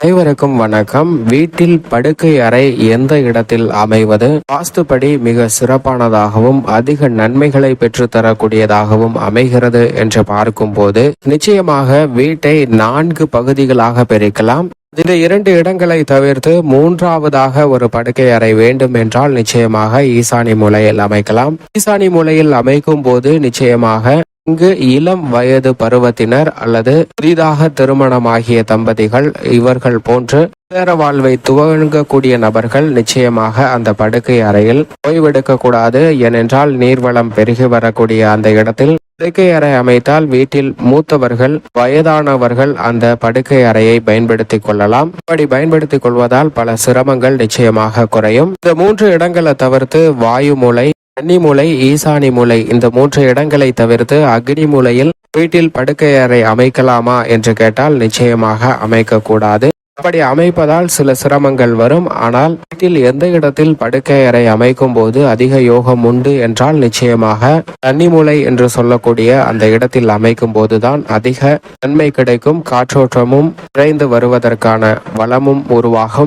அனைவருக்கும் வணக்கம். வீட்டில் படுக்கை அறை எந்த இடத்தில் அமைவது? வாஸ்துப்படி மிக சிறப்பானதாகவும் அதிக நன்மைகளை பெற்றுத்தரக்கூடியதாகவும் அமைகிறது என்று பார்க்கும்போது நிச்சயமாக வீட்டை நான்கு பகுதிகளாக பிரிக்கலாம். இந்த இரண்டு இடங்களை தவிர்த்து மூன்றாவதாக ஒரு படுக்கை அறை வேண்டும் என்றால் நிச்சயமாக ஈசானி மூலையில் அமைக்கலாம். ஈசானி மூலையில் அமைக்கும் போது நிச்சயமாக இங்கு இளம் வயது பருவத்தினர் அல்லது புதிதாக திருமணமாகிய தம்பதிகள் இவர்கள் போன்று வேற வாழ்வை துவங்கக்கூடிய நபர்கள் நிச்சயமாக அந்த படுக்கை அறையில் ஓய்வெடுக்க கூடாது. ஏனென்றால் நீர்வளம் பெருகி வரக்கூடிய அந்த இடத்தில் படுக்கை அறை அமைத்தால் வீட்டில் மூத்தவர்கள் வயதானவர்கள் அந்த படுக்கை அறையை பயன்படுத்திக் கொள்ளலாம். இப்படி பயன்படுத்திக் கொள்வதால் பல சிரமங்கள் நிச்சயமாக குறையும். இந்த மூன்று இடங்களை தவிர்த்து வாயு மூலை கன்னிமூலை ஈசானி மூலை இந்த மூன்று இடங்களை தவிர்த்து அக்னி மூலையில் வீட்டில் படுக்கை அறை அமைக்கலாமா என்று கேட்டால் நிச்சயமாக அமைக்க கூடாது அப்படி அமைப்பதால் சில சிரமங்கள் வரும். ஆனால் வீட்டில் எந்த இடத்தில் படுக்கை அறை அமைக்கும் போது அதிக யோகம் உண்டு என்றால் நிச்சயமாக கன்னிமூலை என்று சொல்லக்கூடிய அந்த இடத்தில் அமைக்கும் போதுதான் அதிக நன்மை கிடைக்கும். காற்றோட்டமும் விரைந்து வருவதற்கான வளமும் உருவாகும்.